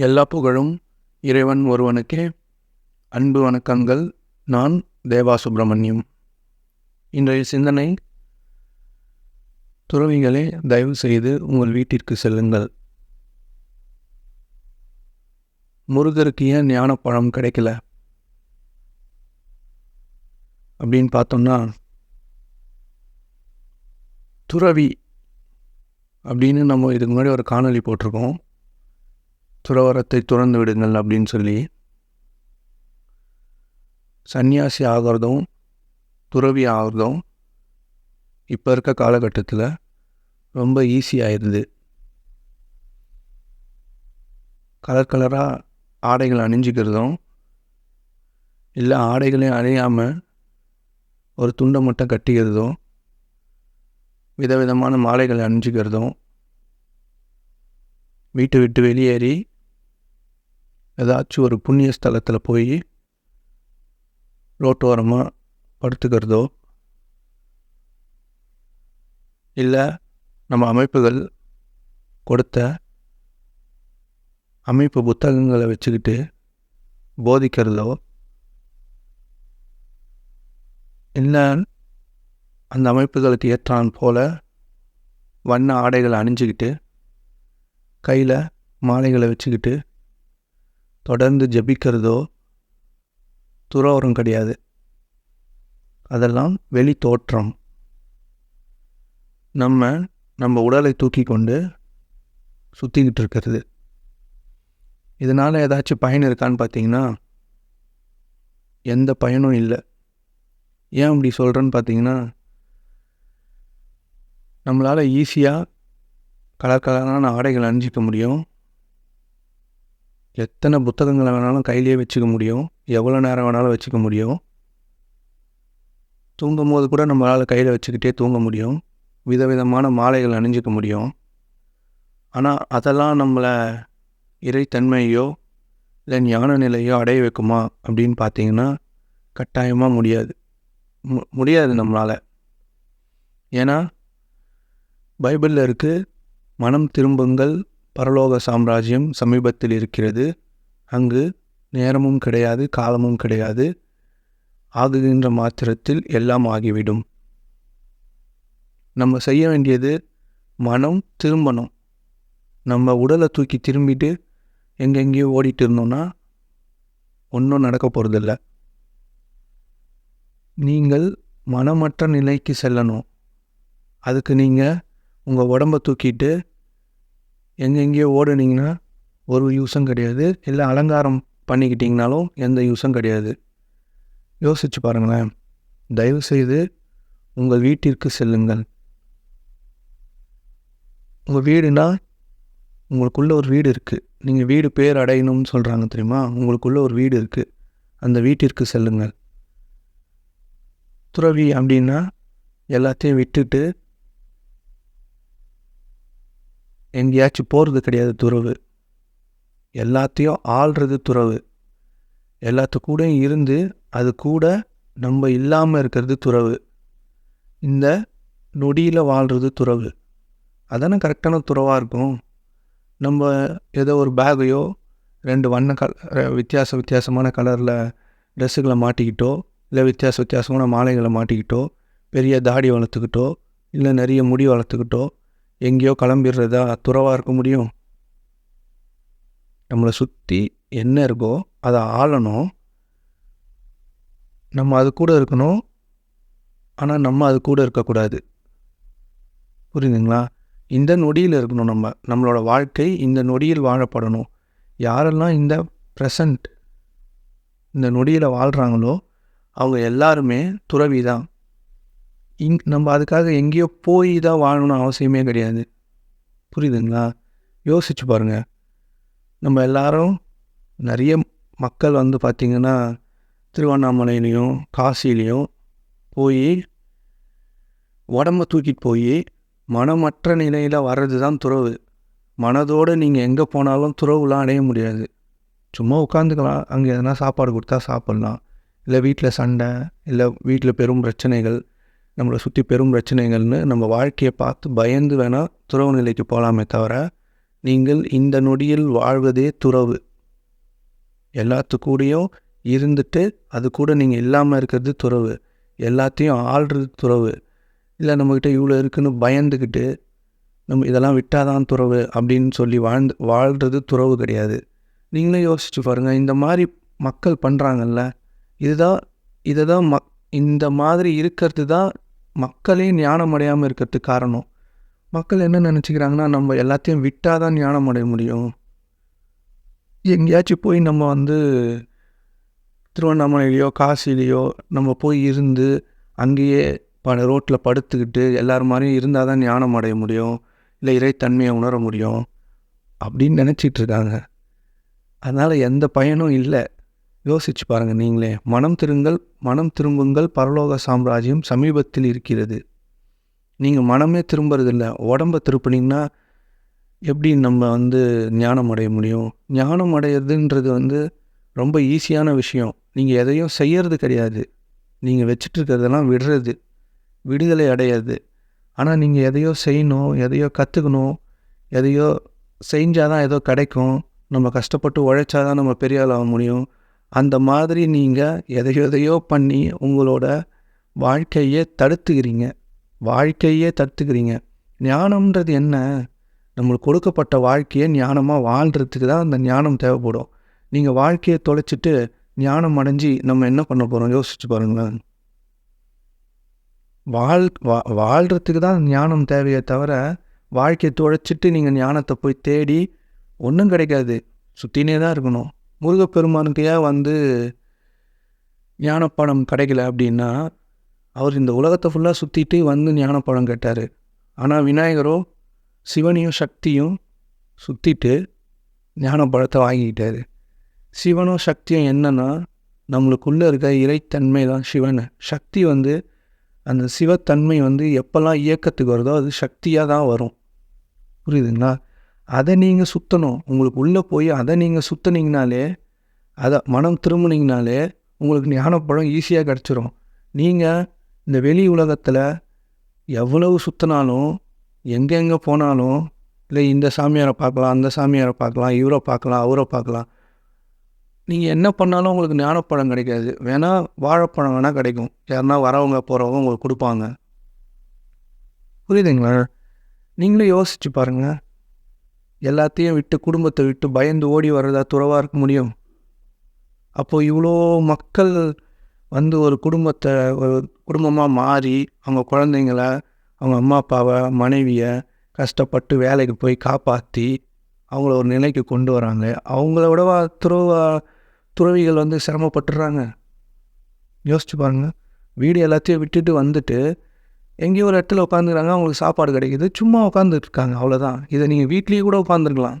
எல்லா புகழும் இறைவன் ஒருவனுக்கே. அன்பு வணக்கங்கள். நான் தேவா சுப்பிரமணியம் இன்றைய சிந்தனை துறவிகளே தயவு செய்து உங்கள் வீட்டிற்கு செல்லுங்கள். முருகருக்கு ஏன் ஞானப்பழம் கிடைக்கல? அப்படின்னு பார்த்தோம்னா துறவி அப்படின்னு நம்ம இதுக்கு முன்னாடி ஒரு காணொளி போட்டிருக்கோம். துறவரத்தை துறந்து விடுங்கள் அப்படின்னு சொல்லி சன்னியாசி ஆகிறதும் துறவி ஆகிறதும் இப்போ இருக்க காலகட்டத்தில் ரொம்ப ஈஸி கலர் கலராக ஆடைகள் அணிஞ்சிக்கிறதும் இல்லை ஆடைகளையும் அணியாமல் ஒரு துண்டை மட்டும் கட்டிக்கிறதும் விதவிதமான மாலைகளை அணிஞ்சிக்கிறதும் வீட்டை விட்டு வெளியேறி ஏதாச்சும் ஒரு புண்ணிய ஸ்தலத்தில் போய் ரோட்டோரமாக படுத்துக்கிறதோ இல்லை நம்ம அமைப்புகள் கொடுத்த அமைப்பு புத்தகங்களை வச்சுக்கிட்டு போதிக்கிறதோ இல்லை அந்த அமைப்புகளுக்கு ஏற்றான் போல வண்ண ஆடைகளை அணிஞ்சிக்கிட்டு கையில் மாலைகளை வச்சுக்கிட்டு தொடர்ந்து ஜபிக்கிறதோ துறவரம் கிடையாது. அதெல்லாம் வெளி தோற்றம். நம்ம நம்ம உடலை தூக்கி கொண்டு சுற்றிக்கிட்டு இருக்கிறது. இதனால் ஏதாச்சும் பயன் இருக்கான்னு பார்த்தீங்கன்னா எந்த பயனும் இல்லை. ஏன் அப்படி சொல்கிறேன்னு பார்த்தீங்கன்னா நம்மளால் ஈஸியாக கலர் கலரான ஆடைகள் அணிஞ்சிக்க முடியும். எத்தனை புத்தகங்களை வேணாலும் கையிலேயே வச்சுக்க முடியும்? எவ்வளோ நேரம் வேணாலும் வச்சுக்க முடியும்? தூங்கும் போது கூட நம்மளால் கையில் வச்சுக்கிட்டே தூங்க முடியும். விதவிதமான மாலைகள் அணிஞ்சிக்க முடியும். ஆனால் அதெல்லாம் நம்மளை இறைத்தன்மையோ இல்லை ஞான நிலையோ அடைய வைக்குமா அப்படின்னு பார்த்தீங்கன்னா கட்டாயமாக முடியாது. மு முடியாது நம்மளால். ஏன்னா பைபிளில் இருக்குது மனம் திரும்புங்கள் பரலோக சாம்ராஜ்யம் சமீபத்தில் இருக்கிறது. அங்கு நேரமும் கிடையாது காலமும் கிடையாது. ஆகுகின்ற மாத்திரத்தில் எல்லாம் ஆகிவிடும். நம்ம செய்ய வேண்டியது மனம் திரும்பணும். நம்ம உடலை தூக்கி திரும்பிட்டு எங்கெங்கேயோ ஓடிட்டு இருந்தோம்னா ஒன்றும் நடக்க போகிறதில்ல நீங்கள் மனமற்ற நிலைக்கு செல்லணும். அதுக்கு நீங்கள் உங்கள் உடம்பை தூக்கிட்டு எங்கெங்கேயோ ஓடுனீங்கன்னா ஒரு யூஸும் கிடையாது. இல்லை அலங்காரம் பண்ணிக்கிட்டிங்கனாலும் எந்த யூஸும் கிடையாது. யோசிச்சு பாருங்களேன். தயவுசெய்து உங்கள் வீட்டிற்கு செல்லுங்கள். உங்கள் வீடுனா உங்களுக்குள்ள ஒரு வீடு இருக்குது நீங்கள் வீடு பேர் அடையணும்னு சொல்கிறாங்க தெரியுமா? உங்களுக்குள்ள ஒரு வீடு இருக்குது அந்த வீட்டிற்கு செல்லுங்கள். துறவி அப்படின்னா எல்லாத்தையும் விட்டுட்டு எங்கேயாச்சும் போகிறது கிடையாது துறவு. எல்லாத்தையும் ஆள்றது துறவு. எல்லாத்து கூடயும் இருந்து அது கூட நம்ம இல்லாமல் இருக்கிறது துறவு. இந்த நொடியில் வாழ்கிறது துறவு. அதானே கரெக்டான துறவாக இருக்கும். நம்ம ஏதோ ஒரு பேகையோ ரெண்டு வண்ண கல வித்தியாச வித்தியாசமான கலரில் ட்ரெஸ்ஸுகளை மாட்டிக்கிட்டோ இல்லை வித்தியாச வித்தியாசமான மாலைகளை மாட்டிக்கிட்டோ பெரிய தாடி வளர்த்துக்கிட்டோ இல்லை நிறைய முடி வளர்த்துக்கிட்டோ எங்கேயோ கிளம்பிடுறதா துறவாக இருக்க முடியும்? நம்மளை சுற்றி என்ன இருக்கோ அதை ஆளணும். நம்ம அது கூட இருக்கணும். ஆனால் நம்ம அது கூட இருக்கக்கூடாது புரியுதுங்களா? இந்த நொடியில் இருக்கணும் நம்ம. நம்மளோட வாழ்க்கை இந்த நொடியில் வாழப்படணும். யாரெல்லாம் இந்த ப்ரெசண்ட் இந்த நொடியில் வாழ்கிறாங்களோ அவங்க எல்லாருமே துறவி தான் இங் நம்ம அதுக்காக எங்கேயோ போய் தான் வாழணும்னு அவசியமே கிடையாது. புரியுதுங்களா? யோசிச்சு பாருங்கள் நம்ம எல்லாரும் நிறைய மக்கள் வந்து பார்த்திங்கன்னா திருவண்ணாமலையிலையும் காசிலையும் போய் உடம்ப தூக்கிட்டு போய் மனமற்ற நிலையில் வர்றது தான் துறவு. மனதோடு நீங்கள் எங்கே போனாலும் துறவுலாம் அடைய முடியாது. சும்மா உட்காந்துக்கலாம். அங்கே எதனா சாப்பாடு கொடுத்தா சாப்பிட்லாம். இல்லை வீட்டில் சண்டை இல்லை வீட்டில் பெரும் பிரச்சனைகள் நம்மளை சுற்றி பெரும் பிரச்சனைகள்னு நம்ம வாழ்க்கையை பார்த்து பயந்து வேணால் துறவு நிலைக்கு போகலாமே தவிர நீங்கள் இந்த நொடியில் வாழ்வதே துறவு. எல்லாத்துக்கூடையும் இருந்துட்டு அது கூட நீங்கள் இல்லாமல் இருக்கிறது துறவு. எல்லாத்தையும் ஆள்றது துறவு. இல்லை நம்மக்கிட்ட இவ்வளோ இருக்குன்னு பயந்துக்கிட்டு நம்ம இதெல்லாம் விட்டால் தான் துறவு அப்படின்னு சொல்லி வாழ்ந்து வாழ்கிறது துறவு கிடையாது. நீங்களே யோசிச்சு பாருங்கள் இந்த மாதிரி மக்கள் பண்ணுறாங்கல்ல இதுதான் இதை தான் மக் இந்த மாதிரி இருக்கிறது தான் மக்களே ஞானம் அடையாமல் இருக்கிறதுக்கு காரணம். மக்கள் என்ன நினச்சிக்கிறாங்கன்னா நம்ம எல்லாத்தையும் விட்டால் தான் ஞானம் அடைய முடியும். எங்கேயாச்சும் போய் நம்ம வந்து திருவண்ணாமலையிலையோ காசிலேயோ நம்ம போய் இருந்து அங்கேயே பல ரோட்டில் படுத்துக்கிட்டு எல்லார் மாதிரியும் இருந்தால் தான் ஞானம் அடைய முடியும். இல்லை இறைத்தன்மையை உணர முடியும். அப்படின்னு நினச்சிட்டு இருக்காங்க. அதனால் எந்த பயனும் இல்லை. யோசிச்சு பாருங்கள் நீங்களே. மனம் திருங்கள் மனம் திரும்புங்கள் பரலோக சாம்ராஜ்யம் சமீபத்தில் இருக்கிறது. நீங்கள் மனமே திரும்புறதில்ல. உடம்ப திருப்பினீங்கன்னா எப்படி நம்ம வந்து ஞானம் அடைய முடியும்? ஞானம் அடையிறதுன்றது வந்து ரொம்ப ஈஸியான விஷயம். நீங்கள் எதையும் செய்யறது கிடையாது. நீங்கள் வச்சுட்டு இருக்கிறதெல்லாம் விடுறது. விடுதலை அடையாது ஆனால் நீங்கள் எதையோ செய்யணும் எதையோ கற்றுக்கணும் எதையோ செஞ்சால் தான் ஏதோ கிடைக்கும். நம்ம கஷ்டப்பட்டு உழைச்சாதான் நம்ம பெரிய ஆள் ஆக முடியும். அந்த மாதிரி நீங்கள் எதையோ எதையோ பண்ணி உங்களோட வாழ்க்கையே தடுத்துக்கிறீங்க. வாழ்க்கையே தடுத்துக்கிறீங்க. ஞானம்ன்றது என்ன? நம்மளுக்கு கொடுக்கப்பட்ட வாழ்க்கையை ஞானமாக வாழ்கிறதுக்கு தான் அந்த ஞானம் தேவைப்படும். நீங்கள் வாழ்க்கையை தொலைச்சிட்டு ஞானம் அடைஞ்சி நம்ம என்ன பண்ண போகிறோம் யோசிச்சு பாருங்களேன். வாழ் வா வாழ்கிறதுக்கு தான் ஞானம் தேவையே தவிர வாழ்க்கையை தொலைச்சிட்டு நீங்கள் ஞானத்தை போய் தேடி ஒன்றும் கிடைக்காது. சுற்றினே தான் இருக்கணும். முருகப்பெருமானுக்கு வந்து ஞானப்படம் கிடைக்கல அப்படின்னா அவர் இந்த உலகத்தை ஃபுல்லாக சுற்றிட்டு வந்து ஞானப்படம் கேட்டார். ஆனால் விநாயகரோ சிவனையும் சக்தியும் சுற்றிட்டு ஞானப்பழத்தை வாங்கிக்கிட்டார். சிவனும் சக்தியும் என்னன்னா நம்மளுக்குள்ளே இருக்க இறைத்தன்மை தான் சிவன். சக்தி வந்து அந்த சிவத்தன்மை வந்து எப்போல்லாம் இயக்கத்துக்கு வருதோ அது சக்தியாக தான் வரும். புரியுதுங்களா? அதை நீங்கள் சுற்றணும் உங்களுக்கு உள்ளே போய் அதை நீங்கள் சுற்றினீங்கனாலே அதை மனம் திரும்பினீங்கனாலே உங்களுக்கு ஞானப்பழம் ஈஸியாக கிடச்சிரும். நீங்கள் இந்த வெளி உலகத்தில் எவ்வளவு சுற்றினாலும் எங்கெங்கே போனாலும் இல்லை இந்த சாமியாரை பார்க்கலாம் அந்த சாமியாரை பார்க்கலாம் இவரை பார்க்கலாம் அவரை பார்க்கலாம். நீங்கள் என்ன பண்ணாலும் உங்களுக்கு ஞானப்பழம் கிடைக்காது. வேணால் வாழைப்பழம் வேணால் கிடைக்கும். யாருன்னா வரவங்க போகிறவங்க உங்களுக்கு கொடுப்பாங்க. புரியுதுங்களா? நீங்களும் யோசிச்சு பாருங்கள் எல்லாத்தையும் விட்டு குடும்பத்தை விட்டு பயந்து ஓடி வர்றதா துறவாக இருக்க முடியும்? அப்போது இவ்வளோ மக்கள் வந்து ஒரு குடும்பத்தை ஒரு குடும்பமாக மாறி அவங்க குழந்தைங்கள அவங்க அம்மா அப்பாவை மனைவியை கஷ்டப்பட்டு வேலைக்கு போய் காப்பாற்றி அவங்கள ஒரு நிலைக்கு கொண்டு வராங்க. அவங்கள விடவா துறவா துறவிகள் வந்து சிரமப்பட்டுறாங்க? யோசிச்சு பாருங்கள் வீடு எல்லாத்தையும் விட்டுட்டு வந்துட்டு எங்கேயோ ஒரு இடத்துல உட்காந்துக்கிறாங்க அவங்களுக்கு சாப்பாடு கிடைக்குது. சும்மா உட்காந்துட்டு இருக்காங்க அவ்வளோதான் இதை நீங்கள் வீட்லேயே கூட உட்காந்துருக்கலாம்.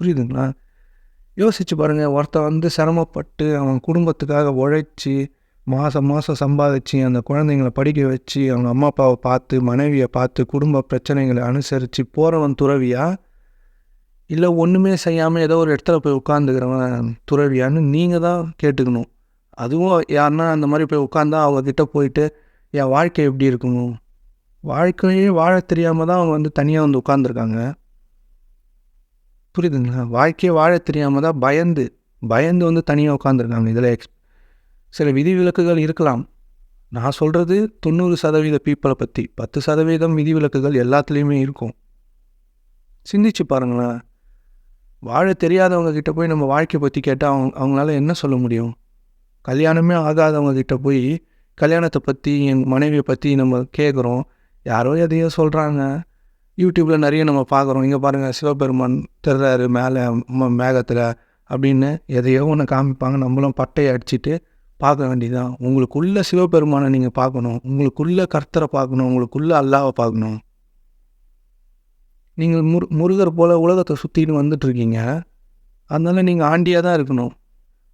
புரியுதுங்களா? யோசிச்சு பாருங்கள் ஒருத்தன் வந்து சிரமப்பட்டு அவன் குடும்பத்துக்காக உழைச்சி மாதம் மாதம் சம்பாதிச்சு அந்த குழந்தைங்கள படிக்க வச்சு அவங்க அம்மா அப்பாவை பார்த்து மனைவியை பார்த்து குடும்ப பிரச்சனைகளை அனுசரித்து போகிறவன் துறவியா? இல்லை ஒன்றுமே செய்யாமல் ஏதோ ஒரு இடத்துல போய் உட்காந்துக்கிறவன் துறவியான்னு நீங்கள் தான் கேட்டுக்கணும். அதுவும் யாருன்னா அந்த மாதிரி போய் உட்காந்தா அவங்கக்கிட்ட போயிட்டு என் வாழ்க்கை எப்படி இருக்கணும் வாழ்க்கையே வாழ தெரியாமல் தான் அவங்க வந்து தனியாக வந்து உட்காந்துருக்காங்க புரியுதுங்களா? வாழ்க்கையை வாழ தெரியாமல் தான் பயந்து பயந்து வந்து தனியாக உட்காந்துருக்காங்க இதில் எக்ஸ் சில விதிவிலக்குகள் இருக்கலாம். நான் சொல்கிறது தொண்ணூறு சதவீத பீப்புளை பற்றி பத்து. சதவீதம் விதிவிலக்குகள் எல்லாத்துலேயுமே இருக்கும். சிந்திச்சு பாருங்களேன். வாழ தெரியாதவங்க கிட்ட போய் நம்ம வாழ்க்கையை பற்றி கேட்டால் அவங்க அவங்களால என்ன சொல்ல முடியும்? கல்யாணமே ஆகாதவங்க கிட்ட போய் கல்யாணத்தை பற்றி என் மனைவியை பற்றி நம்ம கேட்குறோம் யாரோ எதையோ சொல்கிறாங்க யூடியூப்பில் நிறைய நம்ம பார்க்குறோம் இங்கே பாருங்கள் சிவபெருமான் திருறாரு மேலே மேகத்தில் அப்படின்னு எதையோ ஒன்று காமிப்பாங்க. நம்மளும் பட்டையை அடிச்சுட்டு பார்க்க வேண்டியதான் உங்களுக்குள்ள சிவபெருமானை நீங்கள் பார்க்கணும். உங்களுக்குள்ள கர்த்தரை பார்க்கணும். உங்களுக்குள்ள அல்லாவை பார்க்கணும். நீங்கள் முரு முருகர் போல் உலகத்தை சுற்றின்னு வந்துட்டுருக்கீங்க அதனால் நீங்கள் ஆண்டியாக தான் இருக்கணும்.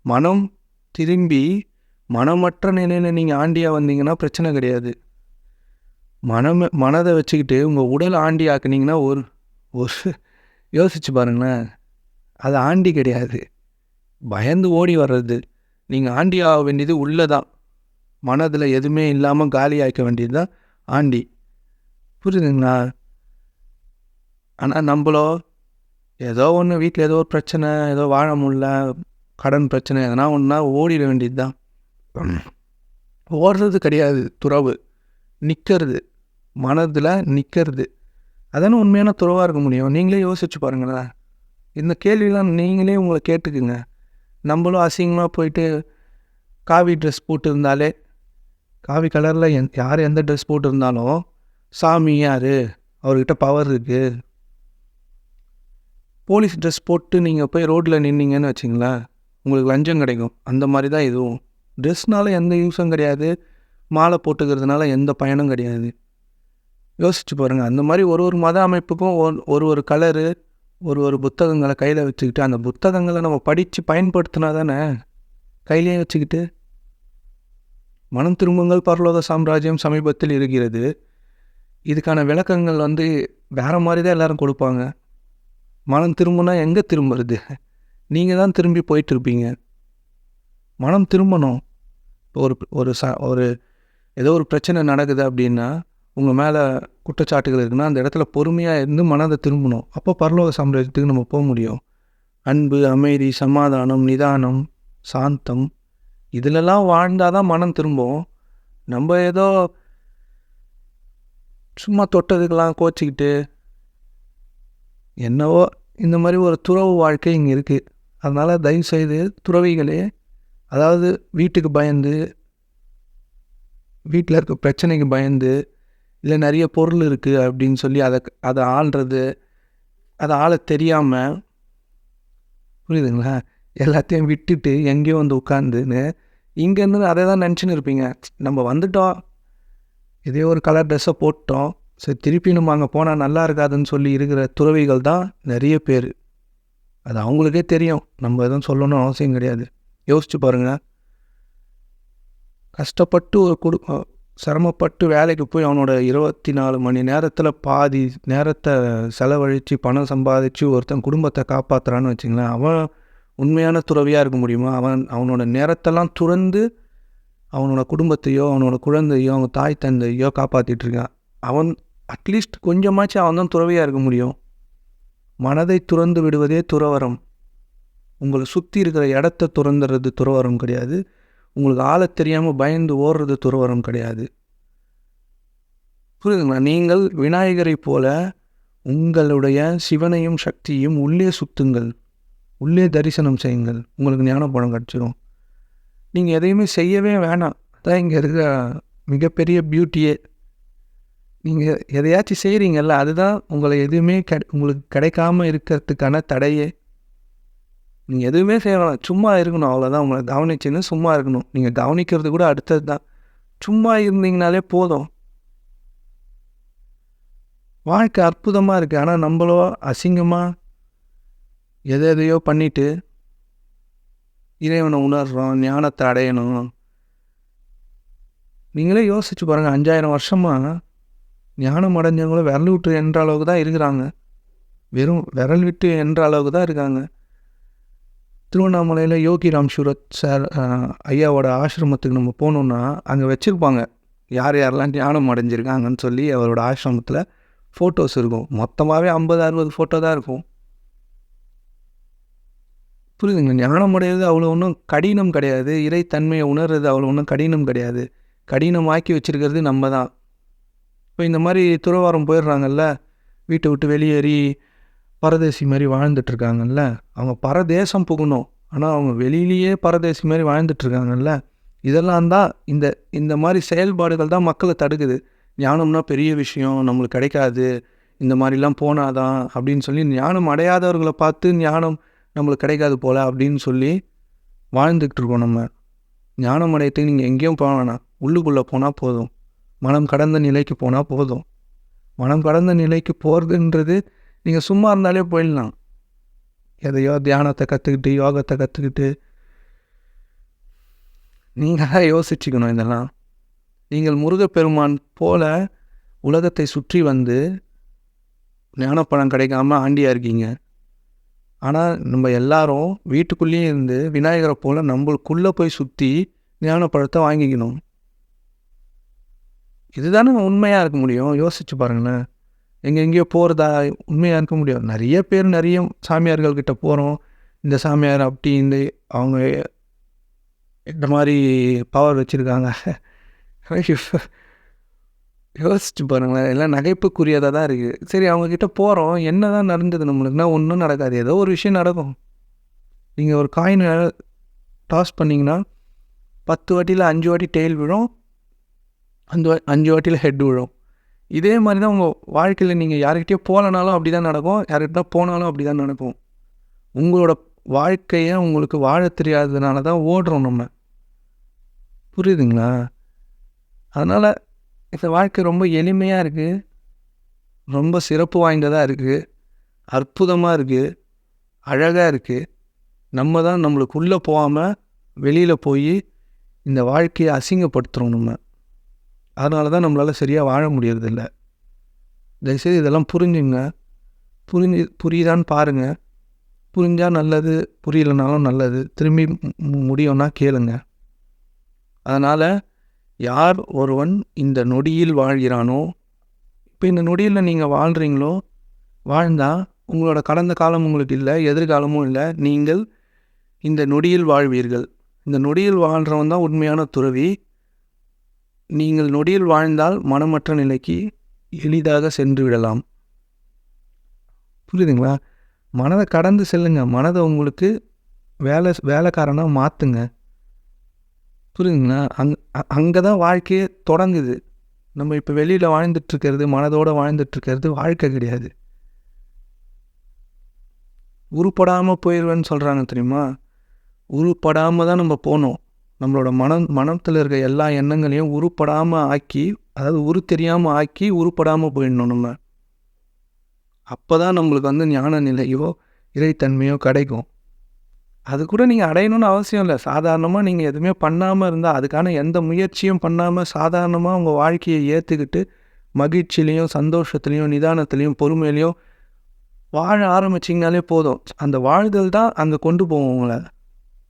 மனம் திரும்பி மனமற்ற நிலையில் நீங்கள் ஆண்டியாக வந்தீங்கன்னா பிரச்சனை கிடையாது. மனம் மனதை வச்சுக்கிட்டு உங்கள் உடல் ஆண்டி ஆக்குனீங்கன்னா ஒரு ஒரு யோசிச்சு பாருங்களேன். அது ஆண்டி கிடையாது. பயந்து ஓடி வர்றது. நீங்கள் ஆண்டி ஆக வேண்டியது உள்ளே தான் மனதில் எதுவுமே இல்லாமல் காலி ஆக்க வேண்டியது தான் ஆண்டி. புரியுதுங்களா? ஆனால் நம்மளோ ஏதோ ஒன்று வீட்டில் ஏதோ ஒரு பிரச்சனை ஏதோ வாழ முடியல கடன் பிரச்சனை எதனா ஒன்றா ஓடிட வேண்டியது தான். ஓடுறது கிடையாது துறவு. நிற்கிறது மனதில் நிற்கிறது அதான உண்மையான துறவாக இருக்க முடியும். நீங்களே யோசிச்சு பாருங்களேன் இந்த கேள்வியெலாம் நீங்களே உங்களை கேட்டுக்குங்க. நம்மளும் அசிங்கமாக போயிட்டு காவி ட்ரெஸ் போட்டு இருந்தாலே காவி கலரில் எந் யார் எந்த ட்ரெஸ் போட்டிருந்தாலும் சாமி யார்? அவர்கிட்ட பவர் இருக்குது போலீஸ் ட்ரெஸ் போட்டு நீங்கள் போய் ரோட்டில் நின்னீங்கன்னு வச்சிங்களேன் உங்களுக்கு லஞ்சம் கிடைக்கும். அந்த மாதிரி தான் இதுவும். ட்ரெஸ்னால எந்த யூஸும் கிடையாது. மாலை போட்டுக்கிறதுனால எந்த பயனும் கிடையாது. யோசிச்சு பாருங்கள் அந்த மாதிரி ஒரு ஒரு மத அமைப்புக்கும் ஒரு ஒரு ஒரு கலரு ஒரு ஒரு புத்தகங்களை கையில் வச்சுக்கிட்டு அந்த புத்தகங்களை நம்ம படித்து பயன்படுத்தினா தானே கையிலேயே வச்சுக்கிட்டு மனம் திரும்புங்கள் பரலோக சாம்ராஜ்யம் சமீபத்தில் இருக்கிறது. இதுக்கான விளக்கங்கள் வந்து வேறு மாதிரி தான் எல்லோரும் கொடுப்பாங்க. மனம் திரும்பினா எங்கே திரும்புறது? நீங்கள் தான் திரும்பி போயிட்டு இருப்பீங்க. மனம் திரும்பணும். ஒரு ஒரு ச ஒரு ஏதோ ஒரு பிரச்சனை நடக்குது அப்படின்னா உங்கள் மேலே குற்றச்சாட்டுகள் இருக்குன்னா அந்த இடத்துல பொறுமையாக இருந்து மனதை திரும்பணும். அப்போ பரலோக சாம்ராஜ்யத்துக்கு நம்ம போக முடியும். அன்பு அமைதி சமாதானம் நிதானம் சாந்தம் இதிலெல்லாம் வாழ்ந்தால் தான் மனம் திரும்பும். நம்ம ஏதோ சும்மா தொட்டதுக்கெல்லாம் கோச்சிக்கிட்டு என்னவோ இந்த மாதிரி ஒரு துறவு வாழ்க்கை இங்கே இருக்குது அதனால் தயவுசெய்து துறவிகளே அதாவது வீட்டுக்கு பயந்து வீட்டில் இருக்க பிரச்சனைக்கு பயந்து இல்லை நிறைய பொருள் இருக்குது அப்படின்னு சொல்லி அதை அதை ஆள்றது அதை ஆள தெரியாமல் புரியுதுங்களா? எல்லாத்தையும் விட்டுட்டு எங்கேயோ வந்து உட்காந்துன்னு இங்கேருந்து அதை தான் நினச்சின்னு இருப்பீங்க. நம்ம வந்துட்டோம். இதே ஒரு கலர் ட்ரெஸ்ஸை போட்டோம். சரி திருப்பி நம்ம அங்கே போனால் நல்லா இருக்காதுன்னு சொல்லி இருக்கிற துறவிகள் தான் நிறைய பேர். அது அவங்களுக்கே தெரியும். நம்ம எதுவும் சொல்லணும் அவசியம் கிடையாது. யோசிச்சு பாருங்கள் கஷ்டப்பட்டு ஒரு குடு சிரமப்பட்டு வேலைக்கு போய் அவனோட இருபத்தி நாலு மணி நேரத்தில் பாதி நேரத்தை செலவழித்து பணம் சம்பாதிச்சு ஒருத்தன் குடும்பத்தை காப்பாற்றுறான்னு வச்சுங்களேன் அவன் உண்மையான துறவியாக இருக்க முடியுமா? அவன் அவனோட நேரத்தெல்லாம் துறந்து அவனோட குடும்பத்தையோ அவனோட குழந்தையோ அவங்க தாய் தந்தையோ காப்பாற்றிட்டு இருக்கான். அவன் அட்லீஸ்ட் கொஞ்சமாச்சும் அவன் தான் துறவியாக இருக்க முடியும். மனதை துறந்து விடுவதே துறவரம். உங்களை சுற்றி இருக்கிற இடத்த துறந்துறது துறவரம் கிடையாது. உங்களுக்கு ஆள தெரியாமல் பயந்து ஓடுறது துறவரம் கிடையாது. புரியுதுங்களா? நீங்கள் விநாயகரை போல உங்களுடைய சிவனையும் சக்தியும் உள்ளே சுத்துங்கள். உள்ளே தரிசனம் செய்யுங்கள். உங்களுக்கு ஞானப்படம் கிடச்சிரும். நீங்கள் எதையுமே செய்யவே வேணாம். அதான் இங்கே இருக்கிற மிகப்பெரிய பியூட்டியே நீங்கள் எதையாச்சும் செய்கிறீங்கல்ல அதுதான் உங்களை எதுவுமே கெ உங்களுக்கு கிடைக்காம இருக்கிறதுக்கான தடையே. நீங்கள் எதுவுமே செய்யலாம். சும்மா இருக்கணும். அவ்வளோதான் உங்களை கவனிச்சுன்னு சும்மா இருக்கணும். நீங்கள் கவனிக்கிறது கூட அடுத்தது தான். சும்மா இருந்தீங்கனாலே போதும். வாழ்க்கை அற்புதமாக இருக்குது ஆனால் நம்மளோ அசிங்கமாக எதை எதையோ பண்ணிவிட்டு இறைவனை உணர்கிறோம் ஞானத்தை அடையணும். நீங்களே யோசிச்சு பாருங்கள் அஞ்சாயிரம் வருஷமாக ஞானம் அடைஞ்சவங்களும் விரல் விட்டு என்ற அளவுக்கு தான் இருக்கிறாங்க. வெறும் விரல் விட்டு என்ற அளவுக்கு தான் இருக்காங்க. திருவண்ணாமலையில் யோகி ராம் சூரத் சார் ஐயாவோட ஆசிரமத்துக்கு நம்ம போனோம்னா அங்கே வச்சுருப்பாங்க. யார் யாரெல்லாம் ஞானம் அடைஞ்சிருக்காங்கன்னு சொல்லி அவரோட ஆசிரமத்தில் ஃபோட்டோஸ் இருக்கும். மொத்தமாகவே ஐம்பது அறுபது ஃபோட்டோ தான் இருக்கும். புரியுதுங்க ஞானம் அடையிறது அவ்வளோ ஒன்றும் கடினம் கிடையாது. இறைத்தன்மையை உணர்றது அவ்வளோ ஒன்றும் கடினம் கிடையாது. கடினமாக்கி வச்சுருக்கிறது நம்ம தான். இப்போ இந்த மாதிரி துறவாரம் போயிடுறாங்கல்ல வீட்டை விட்டு வெளியேறி பரதேசி மாதிரி வாழ்ந்துட்டுருக்காங்கல்ல? அவங்க பரதேசம் புகணும். ஆனால் அவங்க வெளியிலேயே பரதேசி மாதிரி வாழ்ந்துட்டுருக்காங்கல்ல? இதெல்லாம் தான் இந்த இந்த மாதிரி செயல்பாடுகள் தான் மக்களை தடுக்குது. ஞானம்னா பெரிய விஷயம் நம்மளுக்கு கிடைக்காது. இந்த மாதிரிலாம் போனாதான் அப்படின்னு சொல்லி ஞானம் அடையாதவர்களை பார்த்து ஞானம் நம்மளுக்கு கிடைக்காது போல் அப்படின்னு சொல்லி வாழ்ந்துக்கிட்டு இருக்கோம் நம்ம. ஞானம் அடையத்துக்கு நீங்கள் எங்கேயும் போக வேணாம். உள்ளுக்குள்ளே போனால் போதும். மனம் கடந்த நிலைக்கு போனால் போதும். மனம் கடந்த நிலைக்கு போகிறதுன்றது நீங்கள் சும்மா இருந்தாலே போயிடலாம். எதையோ தியானத்தை கற்றுக்கிட்டு யோகத்தை கற்றுக்கிட்டு நீங்களாக யோசிச்சுக்கணும் இதெல்லாம். நீங்கள் முருகப்பெருமான் போல உலகத்தை சுற்றி வந்து ஞானப்பழம் கிடைக்காம ஆண்டியாக இருக்கீங்க. ஆனால் நம்ம எல்லாரும் வீட்டுக்குள்ளேயும் இருந்து விநாயகரை போல் நம்மளுக்குள்ளே போய் சுற்றி ஞானப்பழத்தை வாங்கிக்கணும். இதுதானே உண்மையாக இருக்க முடியும்? யோசிச்சு பாருங்களேன். எங்கெங்கேயோ போகிறதா உண்மையாக இருக்க முடியும் நிறைய பேர் நிறைய சாமியார்கள்கிட்ட போகிறோம் இந்த சாமியார் அப்படி இந்த அவங்க இந்த மாதிரி பவர் வச்சுருக்காங்க. யோசிச்சு பாருங்களேன். எல்லாம் நகைப்புக்குரியதாக தான் இருக்குது சரி அவங்கக்கிட்ட போகிறோம் என்ன தான் நடந்தது நம்மளுக்குனா ஒன்றும் நடக்காது. ஏதோ ஒரு விஷயம் நடக்கும். நீங்கள் ஒரு காயின் டாஸ் பண்ணிங்கன்னா பத்து வாட்டியில் அஞ்சு வாட்டி டெய்ல் விழும். அந்த வா- அஞ்சு வாட்டியில் ஹெட் விழும். இதே மாதிரி தான் உங்கள் வாழ்க்கையில் நீங்கள் யார்கிட்டயோ போகலனாலும் அப்படி தான் நடக்கும். யார்கிட்ட போனாலும் அப்படி தான் நடக்கும். உங்களோட வாழ்க்கையை உங்களுக்கு வாழ தெரியாததுனால தான் ஓடுறோம் நம்ம. புரியுதுங்களா? அதனால் இந்த வாழ்க்கை ரொம்ப எளிமையாக இருக்குது ரொம்ப சிறப்பு வாய்ந்ததாக இருக்குது அற்புதமாக இருக்குது அழகாக இருக்குது நம்ம தான் நம்மளுக்குள்ளே போகாமல் வெளியில் போய் இந்த வாழ்க்கையை அசிங்கப்படுத்துகிறோம் நம்ம. அதனால தான் நம்மளால் சரியாக வாழ முடியறதில்ல. தயவுசெய்து இதெல்லாம் புரிஞ்சுங்க. புரிஞ்சு புரியுதான்னு பாருங்கள் புரிஞ்சால் நல்லது புரியலனாலும் நல்லது. திரும்பி மு- முடியும்னா கேளுங்க. அதனால் யார் ஒருவன் இந்த நொடியில் வாழ்கிறானோ இப்போ இந்த நொடியில் நீங்கள் வாழ்கிறீங்களோ வாழ்ந்தால் உங்களோட கடந்த காலம் உங்களுக்கு இல்லை எதிர்காலமும் இல்லை. நீங்கள் இந்த நொடியில் வாழ்வீர்கள். இந்த நொடியில் வாழ்கிறவன் தான் உண்மையான துறவி. நீங்கள் நொடியில் வாழ்ந்தால் மனமற்ற நிலைக்கு எளிதாக சென்று விடலாம். புரியுதுங்களா? மனதை கடந்து செல்லுங்க. மனதை உங்களுக்கு வேலை வேலைக்காரனாக மாற்றுங்க புரியுதுங்களா? அங் அங்கே தான் வாழ்க்கையே தொடங்குது. நம்ம இப்போ வெளியில் வாழ்ந்துட்டுருக்கிறது மனதோடு வாழ்ந்துட்டுருக்கிறது வாழ்க்கை கிடையாது. உருப்படாமல் போயிடுவேன்னு சொல்கிறாங்க தெரியுமா? உருப்படாமல் தான் நம்ம போனோம். நம்மளோட மனம் மனத்தில் இருக்க எல்லா எண்ணங்களையும் உருப்படாமல் ஆக்கி அதாவது உரு தெரியாமல் ஆக்கி உருப்படாமல் போயிடணும் நம்ம. அப்போ தான் நம்மளுக்கு வந்து ஞான நிலையோ இறைத்தன்மையோ கிடைக்கும். அது கூட நீங்கள் அடையணும்னு அவசியம் இல்லை. சாதாரணமாக நீங்கள் எதுவுமே பண்ணாமல் இருந்தால் அதுக்கான எந்த முயற்சியும் பண்ணாமல் சாதாரணமாக உங்கள் வாழ்க்கையை ஏற்றுக்கிட்டு மகிழ்ச்சியிலையும் சந்தோஷத்துலேயும் நிதானத்துலேயும் பொறுமையிலையும் வாழ ஆரம்பிச்சிங்கனாலே போதும். அந்த வாழ்தல் தான் அங்கே கொண்டு போவோம் உங்களை.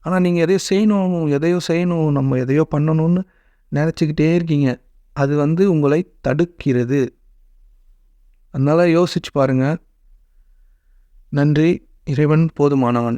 ஆனால் நீங்கள் எதையோ செய்யணும் எதையோ செய்யணும் நம்ம எதையோ பண்ணணும்னு நினச்சிக்கிட்டே இருக்கீங்க. அது வந்து உங்களை தடுக்கிறது. அதனால் யோசிச்சு பாருங்கள் நன்றி இறைவன் போதுமானவன்